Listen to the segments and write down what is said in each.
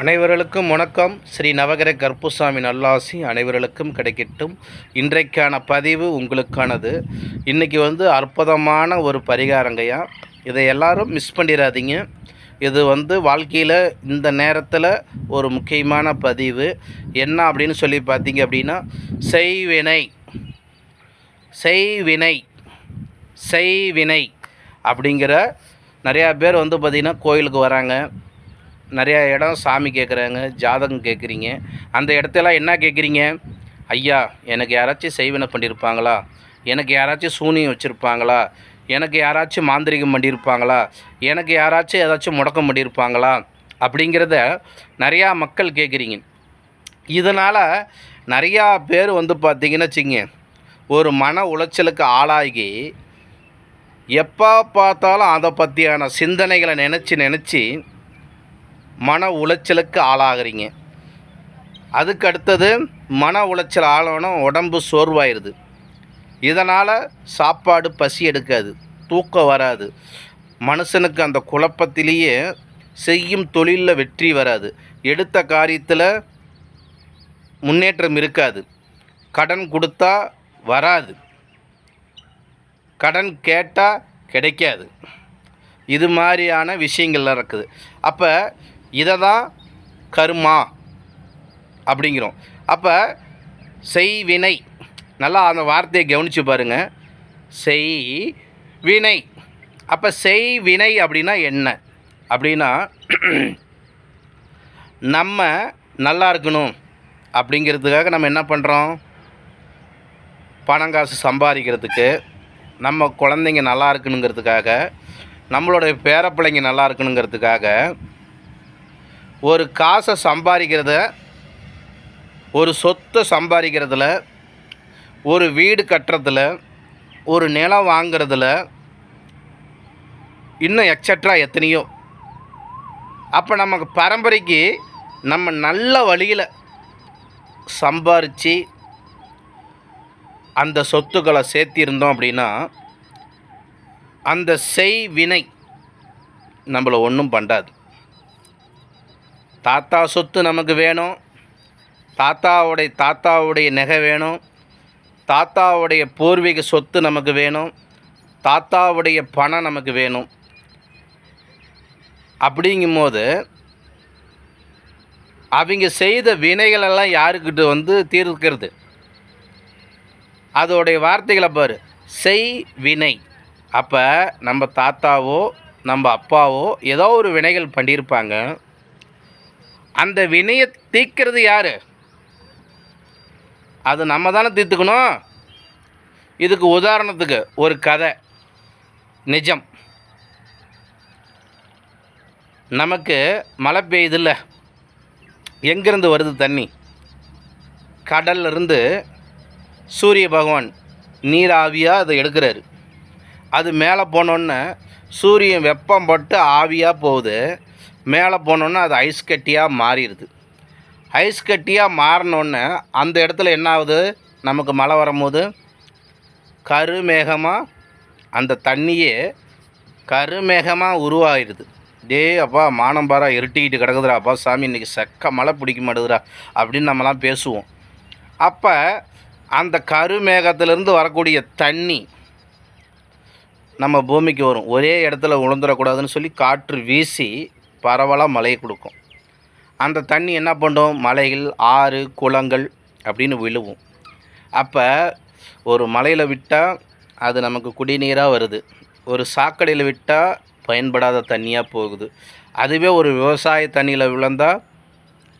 அனைவர்களுக்கும் வணக்கம். ஸ்ரீ நவகிர கருப்புசாமி நல்லாசி அனைவர்களுக்கும் கிடைக்கட்டும். இன்றைக்கான பதிவு உங்களுக்கானது. இன்றைக்கி வந்து அற்புதமான ஒரு பரிகாரங்கய்யா. இதை எல்லாரும் மிஸ் பண்ணிடாதீங்க இது வந்து வாழ்க்கையில் இந்த நேரத்தில் ஒரு முக்கியமான பதிவு. என்ன அப்படின்னு சொல்லி பார்த்தீங்க அப்படின்னா செய்வினை. செய்வினை. செய்வினை அப்படிங்கிற நிறையா பேர் வந்து பார்த்திங்கன்னா கோயிலுக்கு வராங்க. நிறையா இடம் சாமி கேட்குறாங்க ஜாதகம் கேட்குறீங்க அந்த இடத்தெல்லாம் என்ன கேட்குறீங்க ஐயா எனக்கு யாராச்சும் செய்வினை பண்ணியிருப்பாங்களா எனக்கு யாராச்சும் சூனியம் வச்சுருப்பாங்களா? எனக்கு யாராச்சும் மாந்திரிகம் பண்ணியிருப்பாங்களா எனக்கு யாராச்சும் ஏதாச்சும் முடக்கம் பண்ணியிருப்பாங்களா அப்படிங்கிறத நிறையா மக்கள் கேட்குறீங்க இதனால் நிறையா பேர் வந்து பார்த்திங்கன்னு வச்சுங்க ஒரு மன உளைச்சலுக்கு ஆளாகி எப்போ பார்த்தாலும் அதை பற்றியான சிந்தனைகளை நினச்சி நினச்சி மன உளைச்சலுக்கு ஆளாகிறீங்க. அதுக்கு அடுத்தது மன உளைச்சல் ஆளணும் உடம்பு சோர்வாயிடுது இதனால் சாப்பாடு பசி எடுக்காது தூக்கம் வராது. மனுஷனுக்கு அந்த குழப்பத்திலேயே செய்யும் தொழிலில் வெற்றி வராது. எடுத்த காரியத்தில் முன்னேற்றம் இருக்காது. கடன் கொடுத்தா வராது. கடன் கேட்டால் கிடைக்காது. இது மாதிரியான விஷயங்கள்லாம் இருக்குது அப்போ இதை தான் கருமா அப்படிங்கிறோம். அப்போ செய்வினை நல்லா அந்த வார்த்தையை கவனித்து பாருங்கள் செய் வினை அப்போ செய் வினை அப்படின்னா என்ன? அப்படின்னா நம்ம நல்லா இருக்கணும் அப்படிங்கிறதுக்காக நம்ம என்ன பண்ணுறோம் பணம் காசு சம்பாதிக்கிறதுக்கு நம்ம குழந்தைங்க நல்லா இருக்கணுங்கிறதுக்காக நம்மளுடைய பேரப்பிள்ளைங்க நல்லா இருக்கணுங்கிறதுக்காக ஒரு காசை சம்பாதிக்கிறத ஒரு சொத்தை சம்பாதிக்கிறதுல ஒரு வீடு கட்டுறதுல ஒரு நிலம் வாங்கிறதுல இன்னும் எக்ஸட்ரா எத்தனையோ. அப்போ நமக்கு பரம்பரைக்கு நம்ம நல்ல வழியில் சம்பாரித்து அந்த சொத்துக்களை சேர்த்திருந்தோம் அப்படின்னா அந்த செய் வினை நம்மளை ஒன்றும் பண்ணாது. தாத்தா சொத்து நமக்கு வேணும். தாத்தாவுடைய தாத்தாவுடைய நகை வேணும். தாத்தாவுடைய பூர்வீக சொத்து நமக்கு வேணும். தாத்தாவுடைய பணம் நமக்கு வேணும். அப்படிங்கும்போது அவங்க செய்த வினைகளெல்லாம் யாருக்கிட்ட வந்து தீர்க்கிறது? அதோடைய வார்த்தைகளை பாரு. செய் வினை. அப்போ நம்ம தாத்தாவோ நம்ம அப்பாவோ ஏதோ ஒரு வினைகள் பண்ணியிருப்பாங்க. அந்த வினையை தீர்க்கிறது யார்? அது நம்ம தானே தீர்த்துக்கணும். இதுக்கு உதாரணத்துக்கு ஒரு கதை. நிஜம். நமக்கு மழை பெய்யுதில்ல. எங்கேருந்து வருது தண்ணி? கடல்லிருந்து சூரிய பகவான் நீராவியாக அதை எடுக்கிறாரு. அது மேலே போனோன்னே சூரியன் வெப்பம் பட்டு ஆவியாக போகுது. மேலே போனோன்னே அது ஐஸ் கட்டியாக மாறிடுது. ஐஸ் கட்டியாக மாறினோன்னே அந்த இடத்துல என்ன ஆகுது நமக்கு மழை வரும்போது கருமேகமாக அந்த தண்ணியே கருமேகமாக உருவாகிடுது. டே அப்பா மானம்பாரா இருட்டிக்கிட்டு கிடக்குதுரா அப்பா சாமி இன்றைக்கி செக்க மழை பிடிக்க மாட்டேதுரா அப்படின்னு நம்மலாம் பேசுவோம். அப்போ அந்த கருமேகத்திலேருந்து வரக்கூடிய தண்ணி நம்ம பூமிக்கு வரும். ஒரே இடத்துல உளுந்துடக்கூடாதுன்னு சொல்லி காற்று வீசி பரவலாக மழையை கொடுக்கும். அந்த தண்ணி என்ன பண்ணும்? மலைகள் ஆறு குளங்கள் அப்படின்னு விழுவும். அப்போ ஒரு மலையில் விட்டால் அது நமக்கு குடிநீராக வருது. ஒரு சாக்கடையில் விட்டால் பயன்படாத தண்ணியாக போகுது. அதுவே ஒரு விவசாய தண்ணியில் விழுந்தால்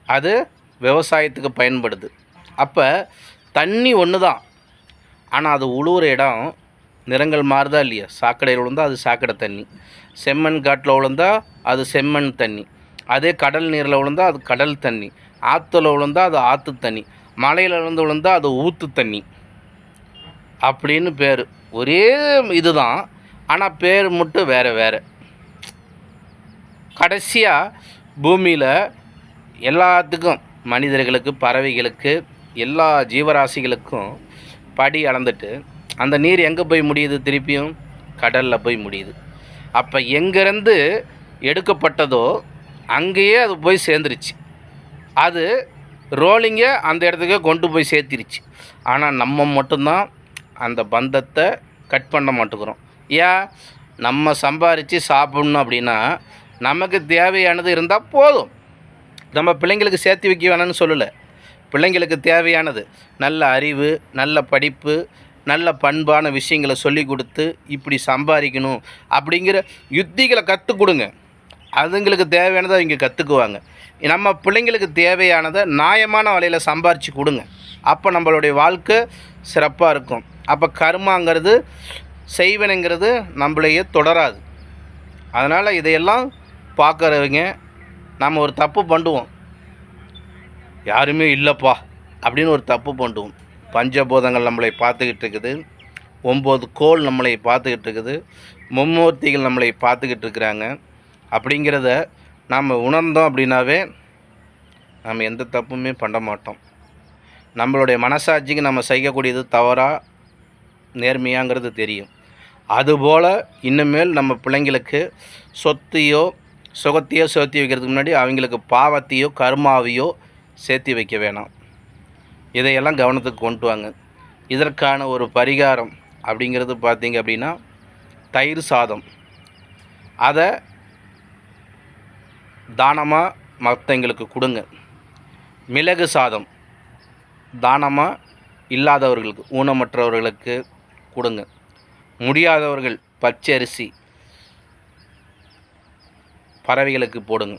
அது விவசாயத்துக்கு பயன்படுது. அப்போ தண்ணி ஒன்று தான் ஆனால் அது உழுவுற இடம் நிறங்கள் மாறுதா இல்லையா? சாக்கடையில் விழுந்தால் அது சாக்கடை தண்ணி. செம்மண் காட்டில் விழுந்தால் அது செம்மண் தண்ணி. அதே கடல் நீரில் விழுந்தால் அது கடல் தண்ணி. ஆற்றுல விழுந்தால் அது ஆற்று தண்ணி. மலையில் விழுந்து விழுந்தால் அது ஊற்று தண்ணி. அப்படின்னு பேர். ஒரே இதுதான். ஆனால் பேர் மட்டும் வேறு வேறு. கடைசியாக பூமியில் எல்லாத்துக்கும் மனிதர்களுக்கு பறவைகளுக்கு எல்லா ஜீவராசிகளுக்கும் படி அளந்துட்டு அந்த நீர் எங்கே போய் முடியுது திருப்பியும்? கடலில் போய் முடியுது. அப்போ எங்கேருந்து எடுக்கப்பட்டதோ அங்கேயே அது போய் சேர்ந்துருச்சு. அது ரோலிங்கை அந்த இடத்துக்கு கொண்டு போய் சேர்த்திருச்சு. ஆனால் நம்ம மட்டும்தான் அந்த பந்தத்தை கட் பண்ண மாட்டேங்கிறோம். ஏன்? நம்ம சம்பாரித்து சாப்பிட்ணும் அப்படின்னா நமக்கு தேவையானது இருந்தால் போதும். நம்ம பிள்ளைங்களுக்கு சேர்த்து வைக்க வேணாம்னு சொல்லலை. பிள்ளைங்களுக்கு தேவையானது. நல்ல அறிவு நல்ல படிப்பு நல்ல பண்பான விஷயங்களை சொல்லி கொடுத்து இப்படி சம்பாதிக்கணும் அப்படிங்கிற யுத்திகளை கற்றுக் கொடுங்க. அதுங்களுக்கு தேவையானதை அவங்க கற்றுக்குவாங்க நம்ம பிள்ளைங்களுக்கு தேவையானதை நியாயமான வழியில் சம்பாரித்து கொடுங்க. அப்போ நம்மளுடைய வாழ்க்கை சிறப்பாக இருக்கும். அப்போ கர்மாங்கிறது செய்வனுங்கிறது நம்மளையே தொடராது. அதனால் இதையெல்லாம் பார்க்குறவங்க நம்ம ஒரு தப்பு பண்ணுவோம். யாருமே இல்லைப்பா அப்படின்னு ஒரு தப்பு பண்ணுவோம். பஞ்சபூதங்கள் நம்மளை பார்த்துக்கிட்டு இருக்குது. ஒம்பது கோள் நம்மளை பார்த்துக்கிட்டு இருக்குது. மும்மூர்த்திகள் நம்மளை பார்த்துக்கிட்டு இருக்கிறாங்க. அப்படிங்கிறத நாம் உணர்ந்தோம் அப்படின்னாவே நம்ம எந்த தப்புமே பண்ண மாட்டோம். நம்மளுடைய மனசாட்சிக்கு நம்ம செய்யக்கூடியது தவறாக நேர்மையாங்கிறது தெரியும். அதுபோல் இன்னுமேல் நம்ம பிள்ளைங்களுக்கு சொத்தையோ சுகத்தையோ சேர்த்து வைக்கிறதுக்கு முன்னாடி அவங்களுக்கு பாவத்தையோ கர்மாவையோ சேர்த்து வைக்க வேணாம். இதையெல்லாம் கவனத்துக்கு கொண்டு வாங்க. இதற்கான ஒரு பரிகாரம் அப்படிங்கிறது பார்த்தீங்க அப்படின்னா தயிர் சாதம். அதை தானமாக மற்றவங்களுக்கு கொடுங்க. மிளகு சாதம் தானமாக இல்லாதவர்களுக்கு ஊனமற்றவர்களுக்கு கொடுங்க. முடியாதவர்கள் பச்சை அரிசி பறவைகளுக்கு போடுங்க.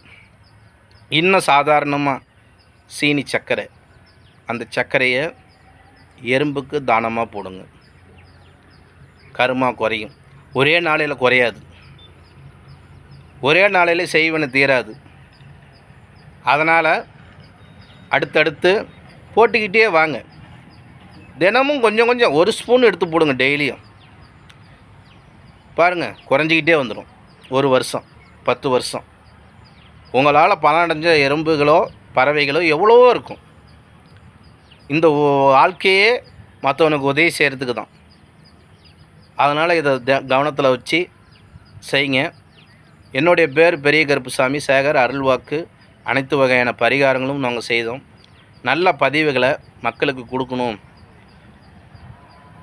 இன்னும் சாதாரணமாக சீனி சர்க்கரை அந்த சர்க்கரையை எறும்புக்கு தானமாக போடுங்க. கருமா குறையும். ஒரே நாளையில் குறையாது. ஒரே நாளையில் செய்வன தீராது. அதனால் அடுத்தடுத்து போட்டுக்கிட்டே வாங்க. தினமும் கொஞ்சம் கொஞ்சம் ஒரு ஸ்பூன் எடுத்து போடுங்க டெய்லியும். பாருங்கள் குறைஞ்சிக்கிட்டே வந்துடும் ஒரு வருஷம் பத்து வருஷம். உங்களால் பலனடைஞ்ச எறும்புகளோ பறவைகளோ எவ்வளவோ இருக்கும். இந்த ஓ- வாழ்க்கையே மற்றவனுக்கு உதவி செய்கிறதுக்கு தான். அதனால் இதை த- கவனத்தில் வச்சு செய்யுங்க என்னுடைய பேர் பெரிய கருப்புசாமி சேகர் அருள்வாக்கு. அனைத்து வகையான பரிகாரங்களும் நாங்கள் செய்தோம். நல்ல பதிவுகளை மக்களுக்கு கொடுக்கணும்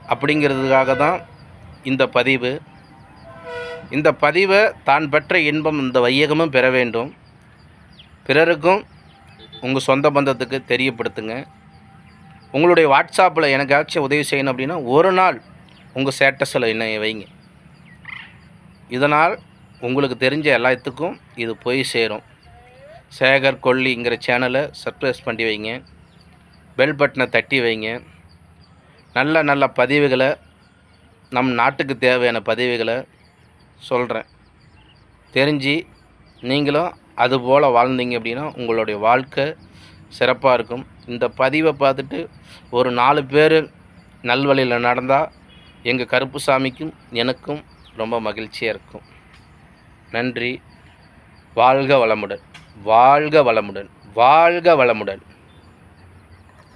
அப்படிங்கிறதுக்காக தான் இந்த பதிவு. இந்த பதிவை தான் பெற்ற இன்பம் இந்த வையகமும் பெற வேண்டும். பிறருக்கும் உங்கள் சொந்த பந்தத்துக்கு தெரியப்படுத்துங்க. உங்களுடைய வாட்ஸ்அப்பில் எனக்காச்சும் உதவி செய்யணும் அப்படின்னா ஒரு நாள் உங்கள் ஸ்டேட்டஸில் என்ன வைங்க. இதனால் உங்களுக்கு தெரிஞ்ச எல்லாத்துக்கும் இது போய் சேரும். சேகர் கொல்லிங்கிற சேனலை சர்ப்ரைஸ் பண்ணி வைங்க. பெல் பட்டனை தட்டி வைங்க. நல்ல நல்ல பதிவுகளை நம் நாட்டுக்கு தேவையான பதிவுகளை சொல்கிறேன். தெரிஞ்சு நீங்களும் அதுபோல் வாழ்ந்தீங்க அப்படின்னா உங்களுடைய வாழ்க்கை சிறப்பாக இருக்கும். இந்த பதிவை பார்த்துட்டு ஒரு நாலு பேர் நல்வழியில் நடந்தால் எங்கள் கருப்புசாமிக்கும் எனக்கும் ரொம்ப மகிழ்ச்சியாக இருக்கும். நன்றி. வாழ்க வளமுடன். வாழ்க வளமுடன். வாழ்க வளமுடன்.